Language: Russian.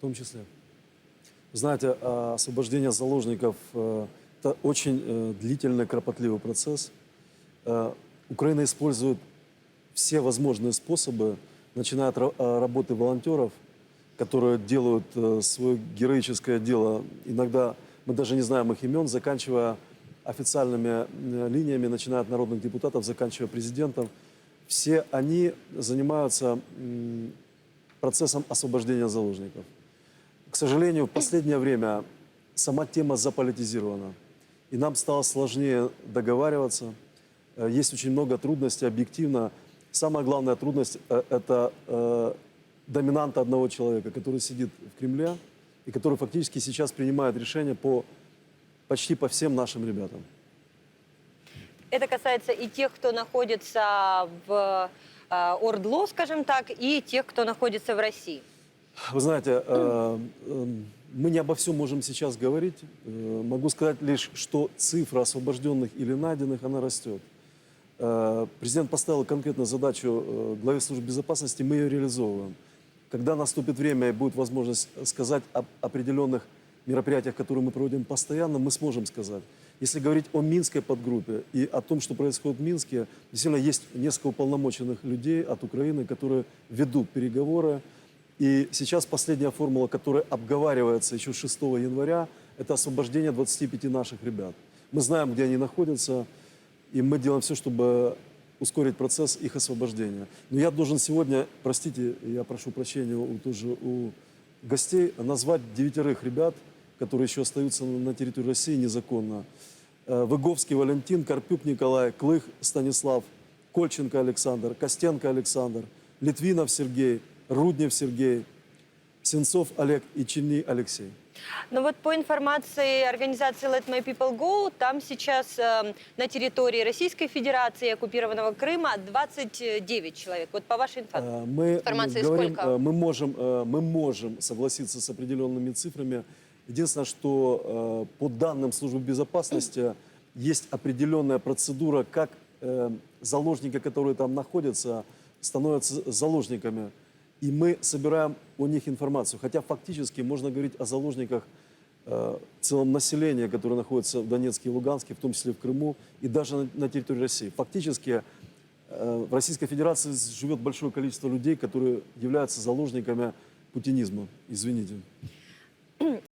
Том числе. Знаете, а, освобождение заложников э, – это очень э, длительный, кропотливый процесс. Э, Украина использует все возможные способы, начиная от а, работы волонтеров, которые делают свое героическое дело. Иногда мы даже не знаем их имен, заканчивая официальными линиями, начиная от народных депутатов, заканчивая президентом. Все они занимаются процессом освобождения заложников. К сожалению, в последнее время сама тема заполитизирована. И нам стало сложнее договариваться. Э, Есть очень много трудностей объективно. Самая главная трудность э, – это э, доминанта одного человека, который сидит в Кремле и который фактически сейчас принимает решения по, почти по всем нашим ребятам. Это касается и тех, кто находится в э, Ордло, скажем так, и тех, кто находится в России. Вы знаете, э, э, мы не обо всем можем сейчас говорить. Э, Могу сказать лишь, что цифра освобожденных или найденных, она растет. Президент поставил конкретную задачу главе службы безопасности, мы ее реализовываем. Когда наступит время и будет возможность сказать об определенных мероприятиях, которые мы проводим постоянно, мы сможем сказать. Если говорить о Минской подгруппе и о том, что происходит в Минске, действительно есть несколько уполномоченных людей от Украины, которые ведут переговоры. И сейчас последняя формула, которая обговаривается еще 6 января, это освобождение 25 наших ребят. Мы знаем, где они находятся, и мы делаем все, чтобы ускорить процесс их освобождения. Но я должен сегодня, простите, я прошу прощения у, тоже у гостей, назвать девятерых ребят, которые еще остаются на территории России незаконно. Э, Выговский Валентин, Карпюк Николай, Клых Станислав, Кольченко Александр, Костенко Александр, Литвинов Сергей, Руднев Сергей, Сенцов Олег и Чини Алексей. Но вот по информации организации Let My People Go, там сейчас э, на территории Российской Федерации и оккупированного Крыма 29 человек. Вот по вашей информации. Э, Мы Информации говорим, сколько? э, мы можем, э, мы можем согласиться с определенными цифрами. Единственное, что э, по данным службы безопасности есть определенная процедура, как заложники, которые там находятся, становятся заложниками. И мы собираем о них информацию. Хотя фактически можно говорить о заложниках э, целом населения, которое находится в Донецке и Луганске, в том числе в Крыму и даже на, на территории России. Фактически э, в Российской Федерации живет большое количество людей, которые являются заложниками путинизма. Извините.